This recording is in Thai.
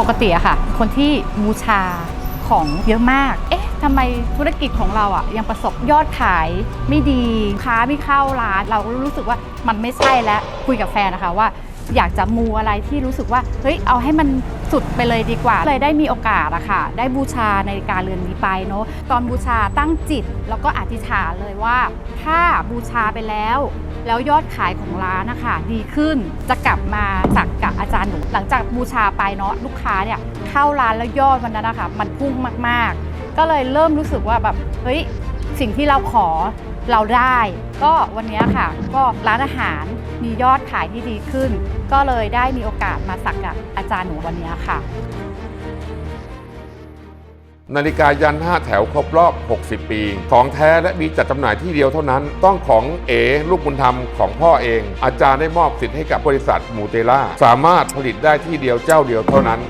ปกติอะค่ะ คนที่บูชาของเยอะมาก เอ๊ะทำไมธุรกิจของเราอะยังประสบยอดขายไม่ดีค้าไม่เข้าร้าน เราก็รู้สึกว่ามันไม่ใช่แล้วคุยกับแฟนนะคะว่า อยากจะมูอะไรที่รู้สึกว่า เฮ้ย เอาให้มันสุดไปเลยดีกว่า เลยได้มีโอกาสอะค่ะ ได้บูชาในการเรือนนี้ไปเนาะ ตอนบูชาตั้งจิต แล้วก็อธิษฐานเลยว่า ถ้าบูชาไปแล้ว แล้วยอดขายของร้านนะคะดีขึ้นจะกลับมาสักกับอาจารย์หนู หลังจากบูชาไปเนาะลูกค้าเนี่ยเข้าร้านแล้วยอดวันนั้นนะคะมันพุ่งมากๆ ก็เลยเริ่มรู้สึกว่าแบบเฮ้ยสิ่งที่เราขอเราได้ ก็วันนี้ค่ะ ก็ร้านอาหารมียอดขายที่ดีขึ้น ก็เลยได้มีโอกาสมาสักกับอาจารย์หนูวันนี้ค่ะ นาฬิกายัน 5 แถวครบรอบ 60 ปี ของแท้และมีจัดจำหน่ายที่เดียวเท่านั้น ต้องของเอ ลูกบุญธรรมของพ่อเอง อาจารย์ได้มอบสิทธิ์ให้กับบริษัทมูเตล่า สามารถผลิตได้ที่เดียวเจ้าเดียวเท่านั้น